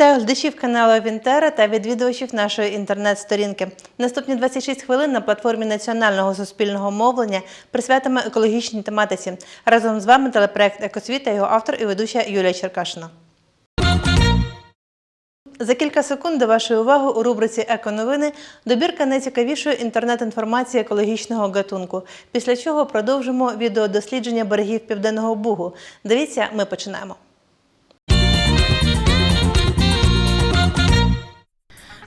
Вітаю глядачів каналу Вінтера та відвідувачів нашої інтернет-сторінки. Наступні 26 хвилин на платформі національного суспільного мовлення присвятимо екологічній тематиці. Разом з вами телепроект Екосвіт та його автор і ведуча Юлія Черкашина. За кілька секунд до вашої уваги у рубриці Еконовини добірка найцікавішої інтернет-інформації екологічного гатунку. Після чого продовжимо відеодослідження берегів Південного Бугу. Дивіться, ми починаємо.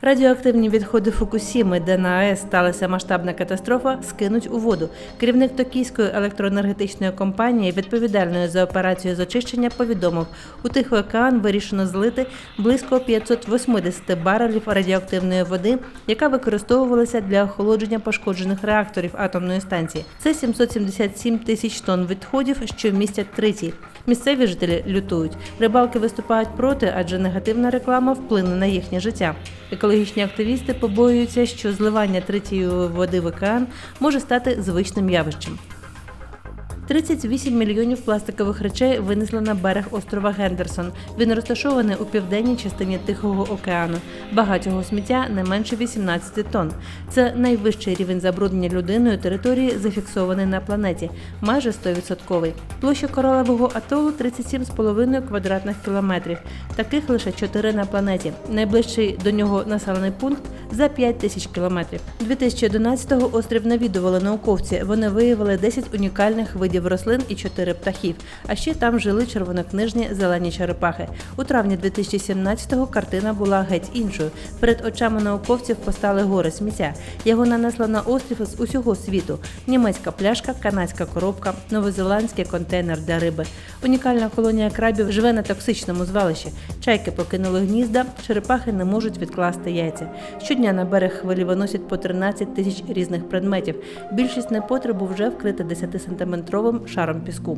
Радіоактивні відходи Фукусіми, де на АЕС сталася масштабна катастрофа, скинуть у воду. Керівник Токійської електроенергетичної компанії, відповідальної за операцію з очищення, повідомив, у Тихий океан вирішено злити близько 580 барелів радіоактивної води, яка використовувалася для охолодження пошкоджених реакторів атомної станції. Це 777 тисяч тонн відходів, що містять тритій. Місцеві жителі лютують. Рибалки виступають проти, адже негативна реклама вплине на їхнє життя. Екологічні активісти побоюються, що зливання третьої води в океан може стати звичним явищем. 38 мільйонів пластикових речей винесли на берег острова Гендерсон. Він розташований у південній частині Тихого океану. Багатього сміття не менше 18 тонн. Це найвищий рівень забруднення людиною території, зафіксований на планеті, майже 100%. Площа коралового атолу 37,5 квадратних кілометрів. Таких лише 4 на планеті. Найближчий до нього населений пункт за 5 тисяч кілометрів. 2011-го острів навідували науковці. Вони виявили 10 унікальних видів рослин і 4 птахів. А ще там жили червонокнижні зелені черепахи. У травні 2017-го картина була геть іншою. Перед очами науковців постали гори сміття. Його нанесли на острів з усього світу: німецька пляшка, канадська коробка, новозеландський контейнер для риби. Унікальна колонія крабів живе на токсичному звалищі. Чайки покинули гнізда, черепахи не можуть відкласти яйця. Щодня на берег хвилі виносять по 13 тисяч різних предметів. Більшість непотребу вже вкрита 10-сантиметровим шаром піску.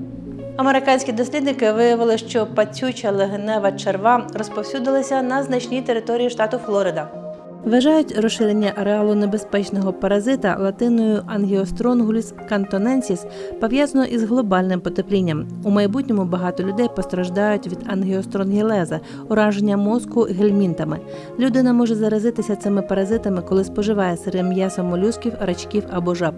Американські дослідники виявили, що пацюча легенева черва розповсюдилася на значній території штату Флорида. Вважають розширення ареалу небезпечного паразита латиною Ангіостронгуліс кантоненсіс пов'язано із глобальним потеплінням. У майбутньому багато людей постраждають від ангіостронгілеза, ураження мозку гельмінтами. Людина може заразитися цими паразитами, коли споживає сире м'ясо молюсків, рачків або жаб.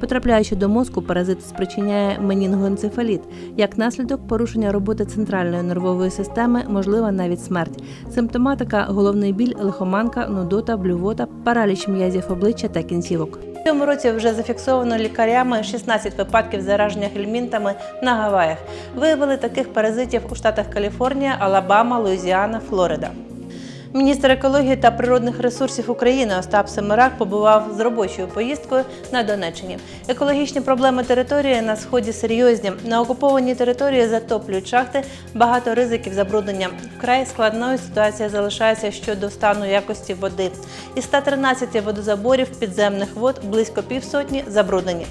Потрапляючи до мозку, паразит спричиняє менінгоенцефаліт. Як наслідок порушення роботи центральної нервової системи, можлива навіть смерть. Симптоматика головний біль, лихоманка, нудота, блювота, параліч м'язів обличчя та кінцівок. В цьому році вже зафіксовано лікарями 16 випадків зараження гельмінтами на Гаваях. Виявили таких паразитів у штатах Каліфорнія, Алабама, Луїзіана, Флорида. Міністр екології та природних ресурсів України Остап Семирак побував з робочою поїздкою на Донеччині. Екологічні проблеми території на сході серйозні. На окупованій території затоплюють шахти, багато ризиків забруднення. Вкрай складною ситуація залишається щодо стану якості води. Із 113 водозаборів підземних вод близько півсотні забруднені.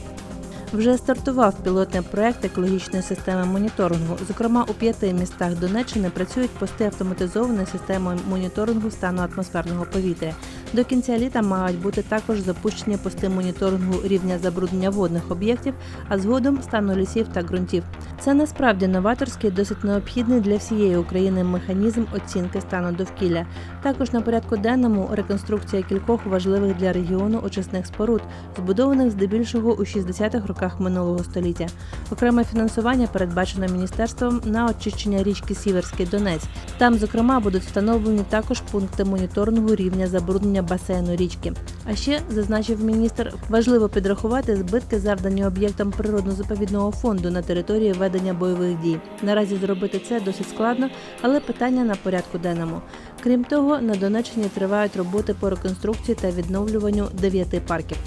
Вже стартував пілотний проект екологічної системи моніторингу. Зокрема, у п'яти містах Донеччини працюють пости автоматизованої системи моніторингу стану атмосферного повітря. До кінця літа мають бути також запущені пости моніторингу рівня забруднення водних об'єктів, а згодом стану лісів та ґрунтів. Це насправді новаторський, досить необхідний для всієї України механізм оцінки стану довкілля. Також на порядку денному реконструкція кількох важливих для регіону очисних споруд, збудованих здебільшого у 60-х роках минулого століття. Окреме фінансування передбачено міністерством на очищення річки Сіверський Донець. Там, зокрема, будуть встановлені також пункти моніторингу рівня забруднення басейну річки. А ще зазначив міністр, важливо підрахувати збитки, завдані об'єктам природно-заповідного фонду на території ведення бойових дій. Наразі зробити це досить складно, але питання на порядку денному. Крім того, на Донеччині тривають роботи по реконструкції та відновлюванню дев'яти парків.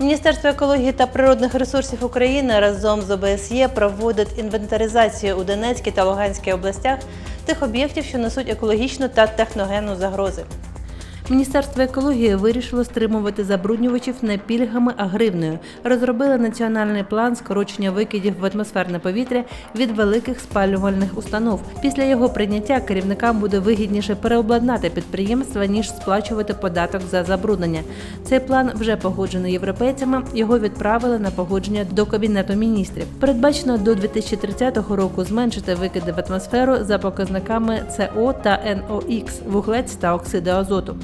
Міністерство екології та природних ресурсів України разом з ОБСЄ проводить інвентаризацію у Донецькій та Луганській областях тих об'єктів, що несуть екологічну та техногенну загрози. Міністерство екології вирішило стримувати забруднювачів не пільгами, а гривнею. Розробили національний план скорочення викидів в атмосферне повітря від великих спалювальних установ. Після його прийняття керівникам буде вигідніше переобладнати підприємства ніж сплачувати податок за забруднення. Цей план вже погоджений європейцями. Його відправили на погодження до кабінету міністрів. Передбачено до 2030 року зменшити викиди в атмосферу за показниками СО та НОx, вуглець та оксиди азоту.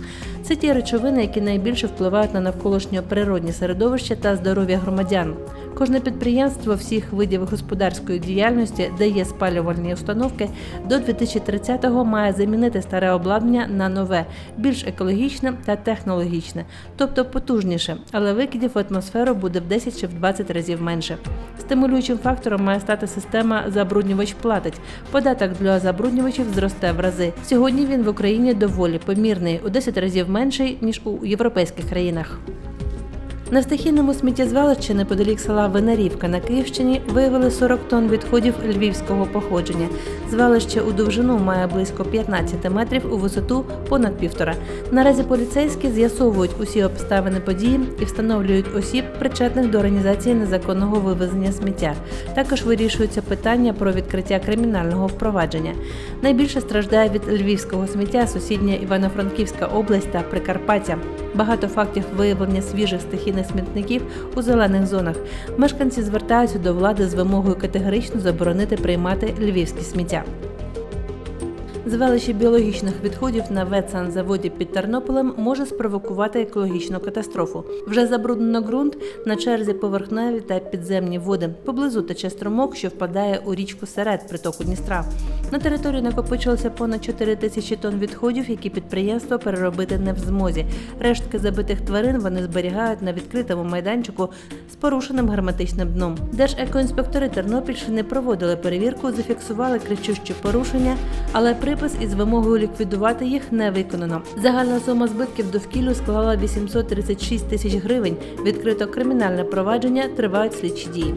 Це ті речовини, які найбільше впливають на навколишнє природні середовище та здоров'я громадян. Кожне підприємство всіх видів господарської діяльності, де є спалювальні установки, до 2030-го має замінити старе обладнання на нове, більш екологічне та технологічне, тобто потужніше, але викидів в атмосферу буде в 10 чи в 20 разів менше. Стимулюючим фактором має стати система забруднювач платить. Податок для забруднювачів зросте в рази. Сьогодні він в Україні доволі помірний, у 10 разів менший ніж у європейських країнах. На стихійному сміттєзвалищі неподалік села Винарівка на Київщині виявили 40 тонн відходів львівського походження. Звалище у довжину має близько 15 метрів, у висоту понад півтора. Наразі поліцейські з'ясовують усі обставини події і встановлюють осіб, причетних до організації незаконного вивезення сміття. Також вирішується питання про відкриття кримінального впровадження. Найбільше страждає від львівського сміття сусідня Івано-Франківська область та Прикарпаття. Багато фактів виявлення свіжих стихійних смітників у зелених зонах. Мешканці звертаються до влади з вимогою категорично заборонити приймати львівське сміття. Звалище біологічних відходів на ветсанзаводі під Тернополем може спровокувати екологічну катастрофу. Вже забруднено ґрунт на черзі поверхневі та підземні води. Поблизу тече струмок, що впадає у річку серед притоку Дністра. На території накопичилося понад 4 тисячі тонн відходів, які підприємство переробити не в змозі. Рештки забитих тварин вони зберігають на відкритому майданчику з порушеним герметичним дном. Держекоінспектори Тернопільщини проводили перевірку, зафіксували кричущі порушення, але припис із вимогою ліквідувати їх не виконано. Загальна сума збитків довкіллю склала 836 тисяч гривень. Відкрито кримінальне провадження, тривають слідчі дії.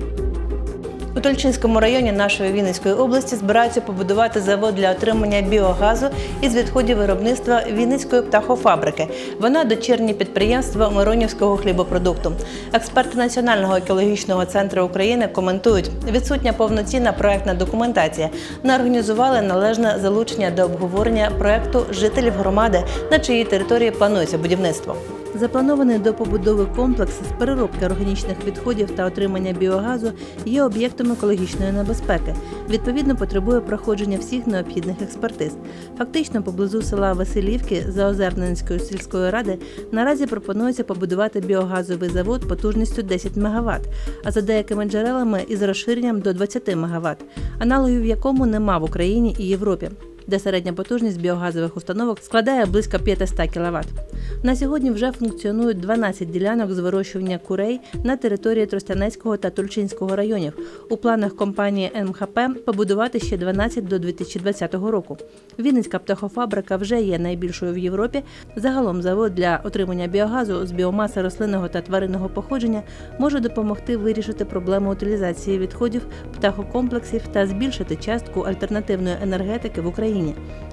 У Тульчинському районі нашої Вінницької області збираються побудувати завод для отримання біогазу із відходів виробництва Вінницької птахофабрики. Вона дочірнє підприємство Миронівського хлібопродукту. Експерти Національного екологічного центру України коментують, відсутня повноцінна проектна документація. Не організували належне залучення до обговорення проекту жителів громади, на чиїй території планується будівництво. Запланований до побудови комплекс з переробки органічних відходів та отримання біогазу є об'єктом екологічної небезпеки. Відповідно, потребує проходження всіх необхідних експертиз. Фактично, поблизу села Василівки Заозерненської сільської ради наразі пропонується побудувати біогазовий завод потужністю 10 МВт, а за деякими джерелами із розширенням до 20 МВт, аналогів якому нема в Україні і Європі де середня потужність біогазових установок складає близько 500 кВт. На сьогодні вже функціонують 12 ділянок з вирощування курей на території Тростянецького та Тульчинського районів. У планах компанії МХП побудувати ще 12 до 2020 року. Вінницька птахофабрика вже є найбільшою в Європі. Загалом завод для отримання біогазу з біомаси рослинного та тваринного походження може допомогти вирішити проблему утилізації відходів птахокомплексів та збільшити частку альтернативної енергетики в Україні.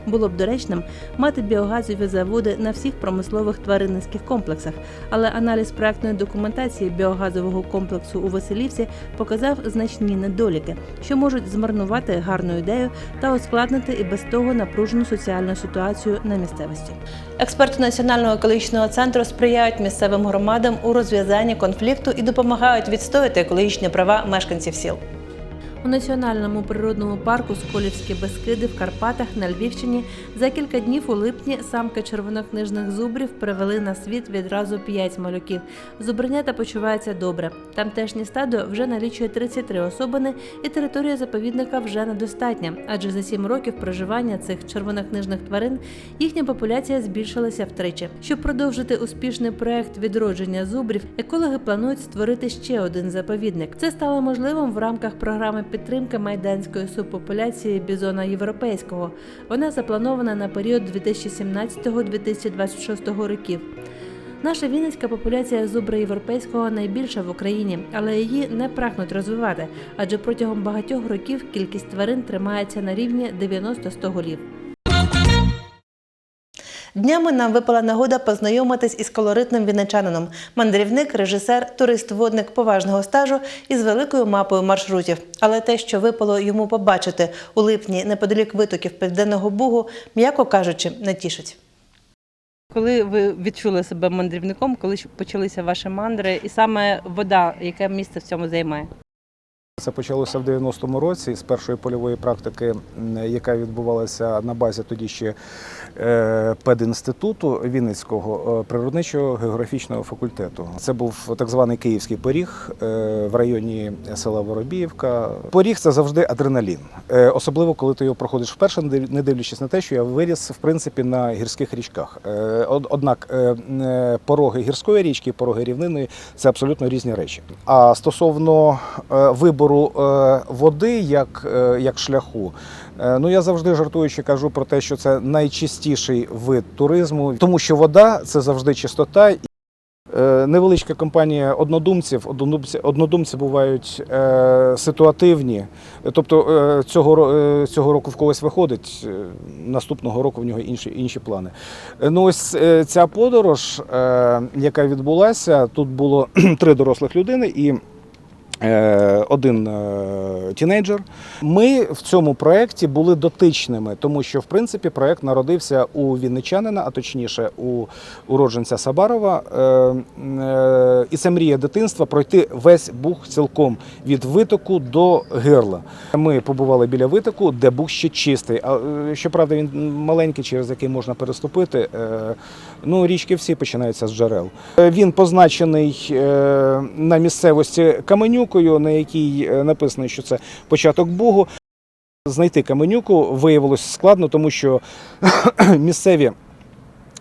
Було б доречним мати біогазові заводи на всіх промислових тваринницьких комплексах, але аналіз проектної документації біогазового комплексу у Василівці показав значні недоліки, що можуть змарнувати гарну ідею та ускладнити і без того напружену соціальну ситуацію на місцевості. Експерти Національного екологічного центру сприяють місцевим громадам у розв'язанні конфлікту і допомагають відстояти екологічні права мешканців сіл. У національному природному парку Сколівські Бескиди в Карпатах на Львівщині за кілька днів у липні самки червонокнижних зубрів привели на світ відразу п'ять малюків. Зубринята почуваються добре. Тамтешнє стадо вже налічує 33 особини, і територія заповідника вже недостатня, адже за сім років проживання цих червонокнижних тварин їхня популяція збільшилася втричі. Щоб продовжити успішний проект відродження зубрів, екологи планують створити ще один заповідник. Це стало можливим в рамках програми підтримки майданської субпопуляції бізона європейського. Вона запланована на період 2017-2026 років. Наша вінницька популяція зубра європейського найбільша в Україні, але її не прагнуть розвивати, адже протягом багатьох років кількість тварин тримається на рівні 90-100 голів. Днями нам випала нагода познайомитись із колоритним вінничанином. Мандрівник, режисер, турист-водник поважного стажу із великою мапою маршрутів. Але те, що випало йому побачити у липні неподалік витоків Південного Бугу, м'яко кажучи, не тішить. Коли ви відчули себе мандрівником, коли почалися ваші мандри, і саме вода, яке місце в цьому займає? Це почалося в 90-му році з першої польової практики, яка відбувалася на базі тоді ще пединституту Вінницького е, природничого географічного факультету. Це був так званий київський поріг е, в районі села Воробіївка. Поріг це завжди адреналін, Е, особливо коли ти його проходиш вперше, не дивлячись на те, що я виріс в принципі на гірських річках. Е, Однак е, е, пороги гірської річки, пороги рівнинної це абсолютно різні речі. А стосовно е, вибору е, води як, е, як шляху, е, ну я завжди жартуючи кажу про те, що це найчистіший вид туризму, тому що вода це завжди чистота. Е, Невеличка компанія однодумців. Однодумці, однодумці бувають е, ситуативні. Тобто е, цього, е, цього року в когось виходить, е, наступного року в нього інші, інші плани. Е, Ну ось е, ця подорож, е, яка відбулася, тут було три дорослих людини і е, один е, тінейджер. Ми в цьому проєкті були дотичними, тому що в принципі проєкт народився у вінничанина, а точніше у уродженця Сабарова. Е, е, і це мрія дитинства пройти весь бух цілком від витоку до гирла. Ми побували біля витоку, де бух ще чистий. А е, щоправда, він маленький, через який можна переступити. Е, Ну, річки всі починаються з джерел. Е, Він позначений е, на місцевості Каменюкою, на якій е, написано, що це початок Бугу. Знайти Каменюку виявилось складно, тому що місцеві.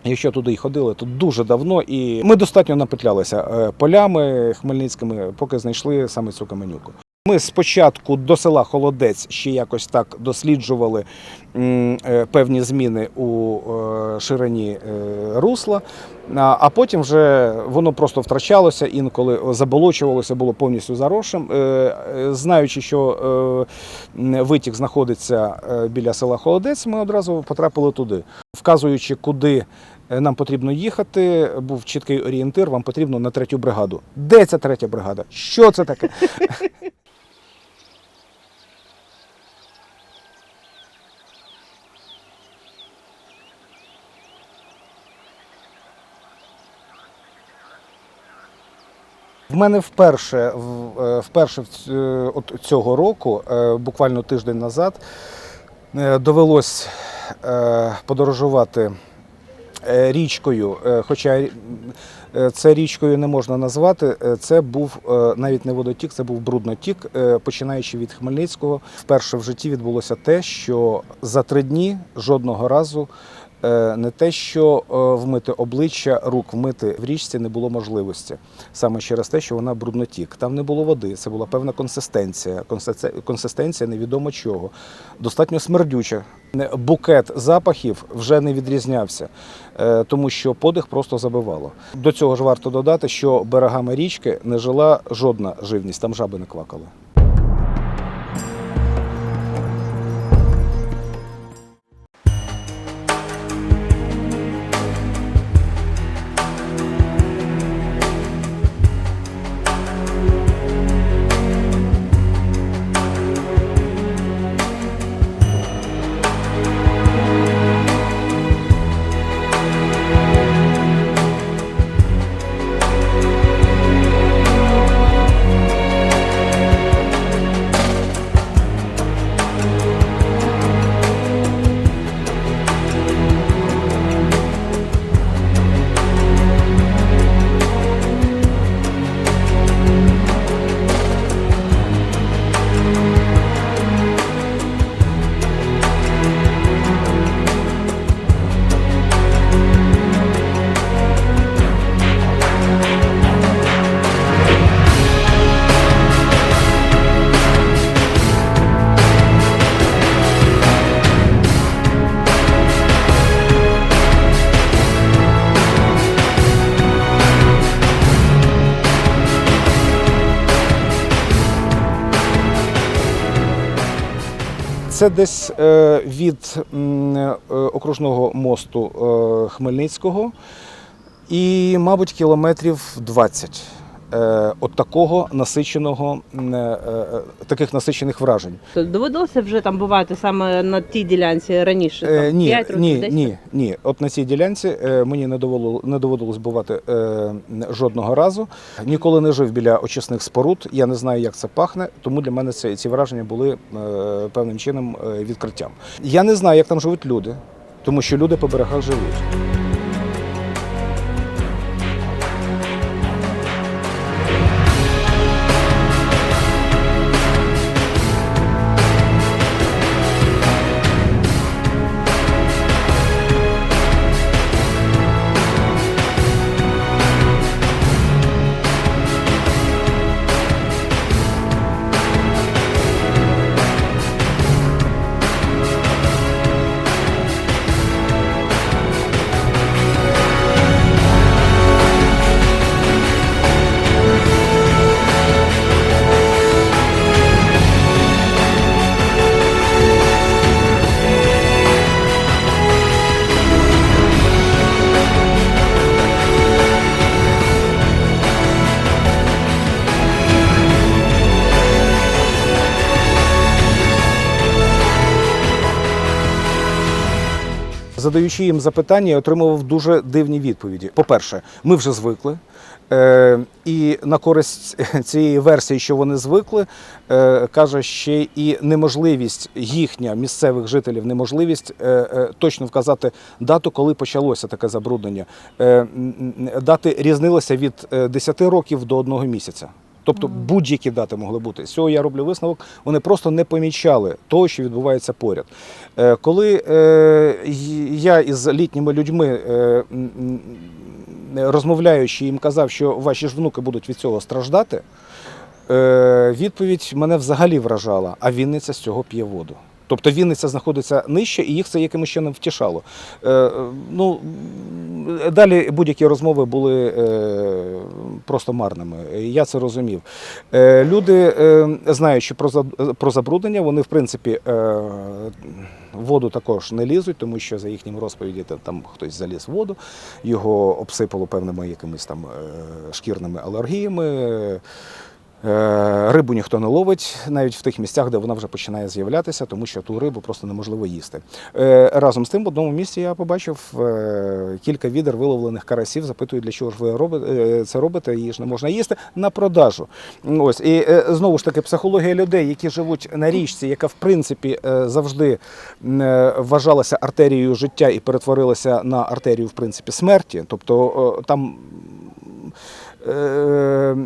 Якщо туди й ходили, то дуже давно, і ми достатньо напетлялися е, полями хмельницькими, поки знайшли саме цю каменюку. Ми спочатку до села Холодець ще якось так досліджували е, певні зміни у е, ширині е, русла, а потім вже воно просто втрачалося, інколи заболочувалося, було повністю заросшим. Е, Знаючи, що витік знаходиться біля села Холодець, ми одразу потрапили туди, вказуючи, куди. Нам потрібно їхати, був чіткий орієнтир, вам потрібно на третю бригаду. Де ця третя бригада? Що це таке? В мене вперше, е, вперше е, от цього року, е, буквально тиждень назад, довелось подорожувати річкою, хоча це річкою не можна назвати. Це був навіть не водотік, це був бруднотік. Починаючи від Хмельницького, вперше в житті відбулося те, що за три дні жодного разу. Е, Не те, що е, вмити обличчя, рук вмити в річці не було можливості саме через те, що вона бруднотік. Там не було води, це була певна консистенція. Консистенція невідомо чого. Достатньо смердюча. Букет запахів вже не відрізнявся, е, тому що подих просто забивало. До цього ж варто додати, що берегами річки не жила жодна живність, там жаби не квакали. Це десь е, від е, окружного мосту е, Хмельницького. І, мабуть, кілометрів 20 е, от такого насиченого, е, е, таких насичених вражень. То доводилося вже там бувати саме на тій ділянці раніше? Е, Там, ні, 5 років, ні, 10? ні, ні. От на цій ділянці е, мені не довело не доводилось бувати е, жодного разу. Ніколи не жив біля очисних споруд. Я не знаю, як це пахне, тому для мене це ці враження були е, певним чином е, відкриттям. Я не знаю, як там живуть люди, тому що люди по берегах живуть. Задаючи їм запитання, я отримував дуже дивні відповіді. По-перше, ми вже звикли. Е, і на користь цієї версії, що вони звикли, е, каже ще і неможливість їхня місцевих жителів, неможливість е, точно вказати дату, коли почалося таке забруднення. Дати різнилися від е, 10 років до одного місяця. Тобто будь-які дати могли бути. З цього я роблю висновок. Вони просто не помічали того, що відбувається поряд. Е, Коли е, я із літніми людьми е, розмовляючи, їм казав, що ваші ж внуки будуть від цього страждати, відповідь мене взагалі вражала, а Вінниця з цього п'є воду. Тобто Вінниця знаходиться нижче, і їх це якимось чином втішало. Е, ну, далі будь-які розмови були е, просто марними. Я це розумів. Е, люди, е, знаючи про, про забруднення, вони в принципі е, воду також не лізуть, тому що за їхніми розповіді там хтось заліз в воду, його обсипало певними якимись там е, шкірними алергіями. Е, Рибу ніхто не ловить навіть в тих місцях, де вона вже починає з'являтися, тому що ту рибу просто неможливо їсти. Е, Разом з тим, в одному місці я побачив е, кілька відер виловлених карасів. Запитую, для чого ж ви робите це робите, її ж не можна їсти на продажу. Ось і знову ж таки психологія людей, які живуть на річці, яка в принципі завжди вважалася артерією життя і перетворилася на артерію в принципі смерті. Тобто там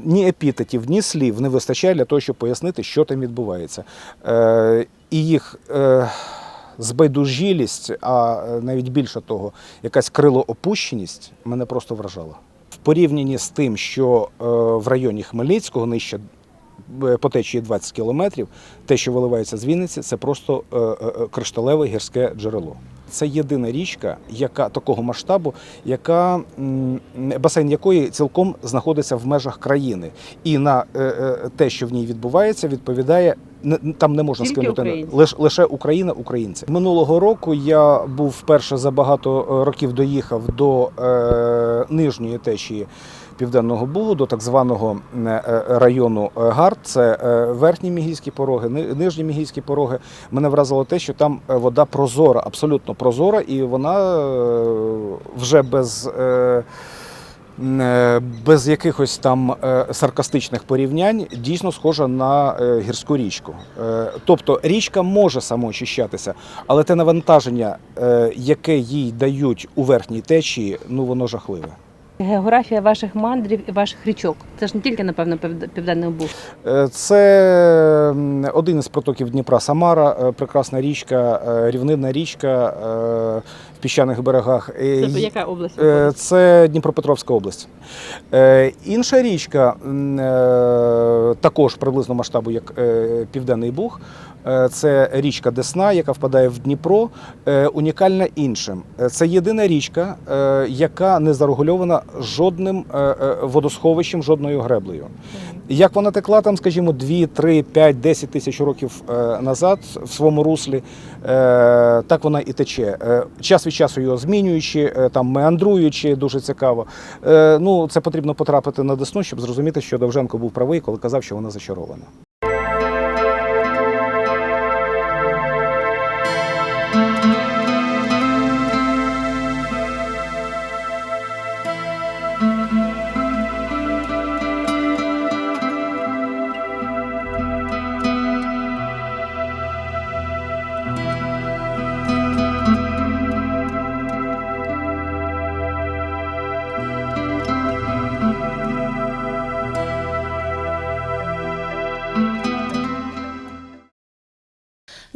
ні епітетів, ні слів не вистачає для того, щоб пояснити, що там відбувається. Е, і їх е, збайдужилість, а е, навіть більше того, якась крилоопущеність мене просто вражала. В порівнянні з тим, що е, в районі Хмельницького нижче е, по течії 20 кілометрів, те, що виливається з Вінниці, це просто е, е, е, кришталеве гірське джерело. Це єдина річка, яка такого масштабу, яка басейн якої цілком знаходиться в межах країни, і на е, е, те, що в ній відбувається, відповідає там не можна Тільки скинути лише, лише Україна, українці. Минулого року я був вперше за багато е, років доїхав до е, нижньої течії. Південного Бугу до так званого е, е, району е, Гард, це верхні мігійські пороги, нижні мігійські пороги. Мене вразило те, що там вода прозора, абсолютно прозора, і вона вже без. Без якихось там саркастичних порівнянь дійсно схожа на гірську річку. Тобто річка може самоочищатися, але те навантаження, яке їй дають у верхній течії, ну воно жахливе. Географія ваших мандрів і ваших річок. Це ж не тільки, напевно, Південний Буг. Е, Це один із протоків Дніпра Самара, е, прекрасна річка, е, рівнинна річка в піщаних берегах. Це яка область? Це Дніпропетровська область. Інша річка, також приблизно масштабу, як Південний Буг. Е, Це річка Десна, яка впадає в Дніпро, е, унікальна іншим. Е, Це єдина річка, яка не зарегульована жодним водосховищем, жодною греблею. Як вона текла там, скажімо, 2, 3, 5, 10 тисяч років назад в своєму руслі, так вона і тече. Час від часу його змінюючи, там меандруючи, дуже цікаво. Ну, це потрібно потрапити на Десну, щоб зрозуміти, що Довженко був правий, коли казав, що вона зачарована.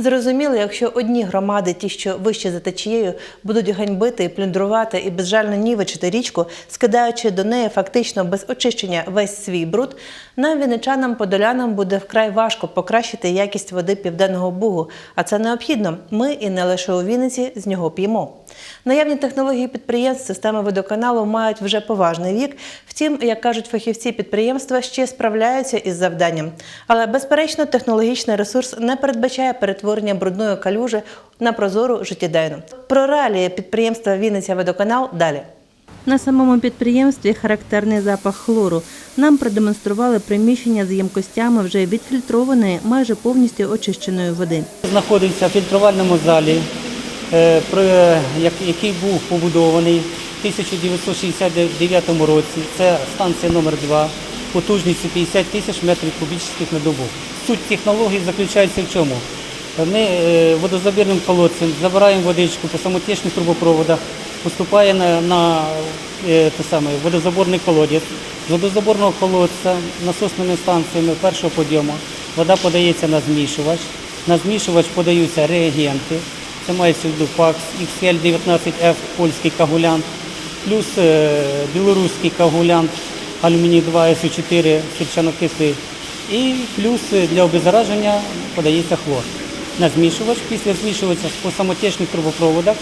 Зрозуміло, якщо одні громади, ті, що вище за течією, будуть ганьбити плюндрувати і безжально нівечити річку, скидаючи до неї фактично без очищення весь свій бруд, нам, вінничанам, подолянам буде вкрай важко покращити якість води південного бугу. А це необхідно. Ми і не лише у Вінниці з нього п'ємо. Наявні технології підприємств системи водоканалу мають вже поважний вік. Втім, як кажуть фахівці підприємства, ще справляються із завданням. Але безперечно, технологічний ресурс не передбачає перетворення брудної калюжі на прозору життєдайну. Про реалії підприємства Вінниця водоканал далі. На самому підприємстві характерний запах хлору. Нам продемонстрували приміщення з ємкостями вже відфільтрованої, майже повністю очищеної води. Знаходився в фільтрувальному залі, е, про- як- який був побудований в 1969 році. Це станція номер 2 потужністю 50 тисяч метрів кубічних на добу. Суть технології заключається в чому? Ми е, водозабірним колодцем забираємо водичку по самотечних трубопроводах, поступає на, на е, те саме, водозаборний колодязь. З водозаборного колодця насосними станціями першого подйому вода подається на змішувач. На змішувач подаються реагенти. Це мається в виду ПАКС, XL19F, польський коагулянт, плюс е, білоруський коагулянт, алюміній 2 СО4, сірчанокислий. І плюс для обеззараження подається хлор. На змішувач, після змішувача по самотечних трубопроводах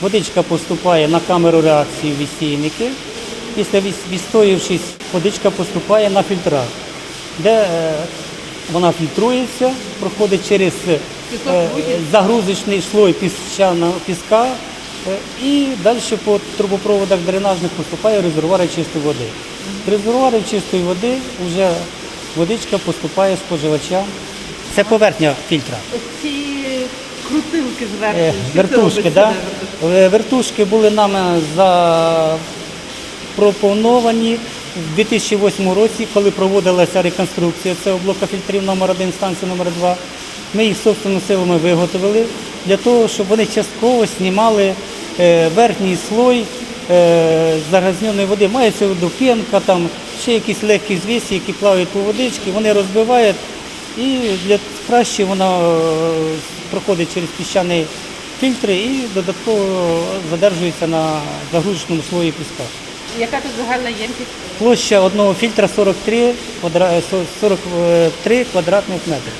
водичка поступає на камеру реакції в відстійники. Після відс- відстоявшись, водичка поступає на фільтрах, де е, вона фільтрується, проходить через е, загрузочний слой піщаного піска е, і далі по трубопроводах дренажних поступає резервуари чистої води. З резервуарів чистої води вже водичка поступає споживачам. Це поверхня фільтра. Ці крутилки Е, Вертушки, да? Е, Вертушки були нами запропоновані в 2008 році, коли проводилася реконструкція цього блока фільтрів номер 1 станції номер 2 Ми їх собственними силами виготовили для того, щоб вони частково знімали е, верхній слой загрязненої води. Мається в там ще якісь легкі звісі, які плавають по водичці, вони розбивають і для краще воно е, проходить через піщані фільтри і додатково задержується на загрузочному слої піска. Яка тут загальна ємкість? Площа одного фільтра 43, квадра... е, со- 43 квадратних метри.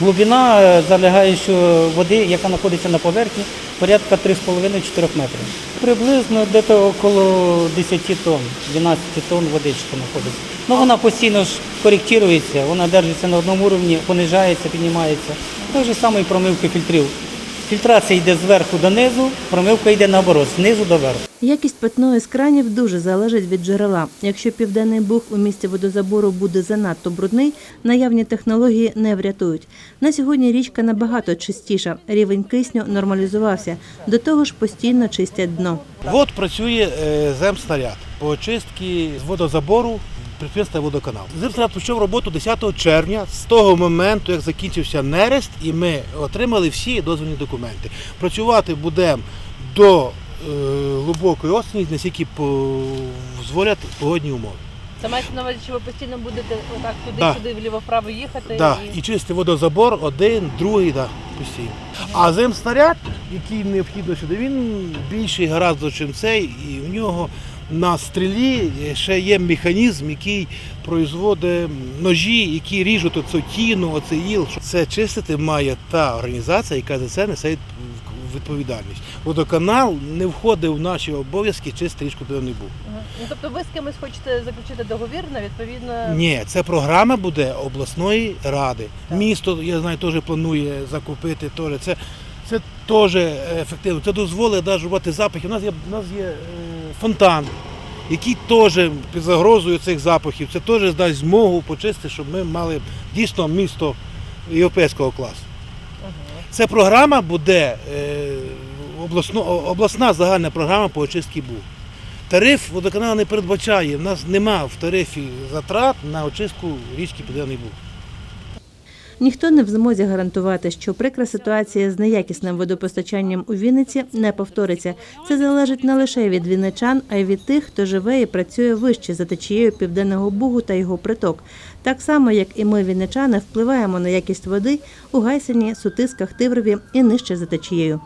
Глибина е, залягаючої води, яка знаходиться на поверхні, порядка 3,5-4 метрів. Приблизно десь около 10 тонн, 12 тонн водички знаходиться. Ну вона постійно ж коректується, вона держиться на одному рівні, понижається, піднімається. Той же і промивки фільтрів. Фільтрація йде зверху донизу, промивка йде наоборот, знизу до верху. Якість питної з кранів дуже залежить від джерела. Якщо південний буг у місці водозабору буде занадто брудний, наявні технології не врятують. На сьогодні річка набагато чистіша. Рівень кисню нормалізувався. До того ж постійно чистять дно. От працює е, земснаряд по очистці з водозабору підприємства водоканал. Земснаряд почав роботу 10 червня з того моменту, як закінчився нерест, і ми отримали всі дозвільні документи. Працювати будемо до е, глибокої осені, наскільки дозволять погодні умови. Це мається на увазі, що ви постійно будете отак туди-сюди, вліво-вправо їхати. Да, і... і чистий водозабор один, другий, да, постійно. А земснаряд, який необхідно сюди, він більший гораздо, ніж цей, і в нього на стрілі ще є механізм, який производить ножі, які ріжуть оцю тіну, оцей іл. Це чистити має та організація, яка за це несе відповідальність. Водоканал не входив в наші обов'язки чисти річку Південний Буг. Ну, тобто ви з кимось хочете заключити договір на відповідно. Ні, це програма буде обласної ради. Так. Місто, я знаю, теж планує закупити. Теж. Це, це теж ефективно. Це дозволить навіть робити запахи. У нас є, у нас є е, фонтан, який теж під загрозою цих запахів. Це теж дасть змогу почистити, щоб ми мали дійсно місто європейського класу. Ця програма буде е, обласно, обласна загальна програма по очистці був. Тариф водоканалу не передбачає. В нас нема в тарифі затрат на очистку річки Південний Буг. Ніхто не в змозі гарантувати, що прикра ситуація з неякісним водопостачанням у Вінниці не повториться. Це залежить не лише від вінничан, а й від тих, хто живе і працює вище за течією південного бугу та його приток. Так само, як і ми, вінничани, впливаємо на якість води у Гайсині, Сутисках, Тиврові і нижче за течією.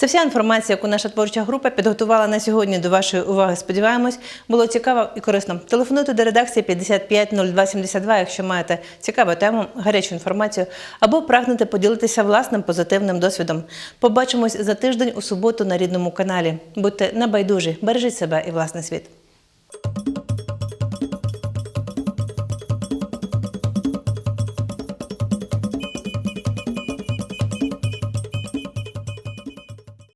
Це вся інформація, яку наша творча група підготувала на сьогодні до вашої уваги. Сподіваємось, було цікаво і корисно. Телефонуйте до редакції 550272, якщо маєте цікаву тему, гарячу інформацію або прагнете поділитися власним позитивним досвідом. Побачимось за тиждень у суботу на рідному каналі. Будьте небайдужі, бережіть себе і власний світ.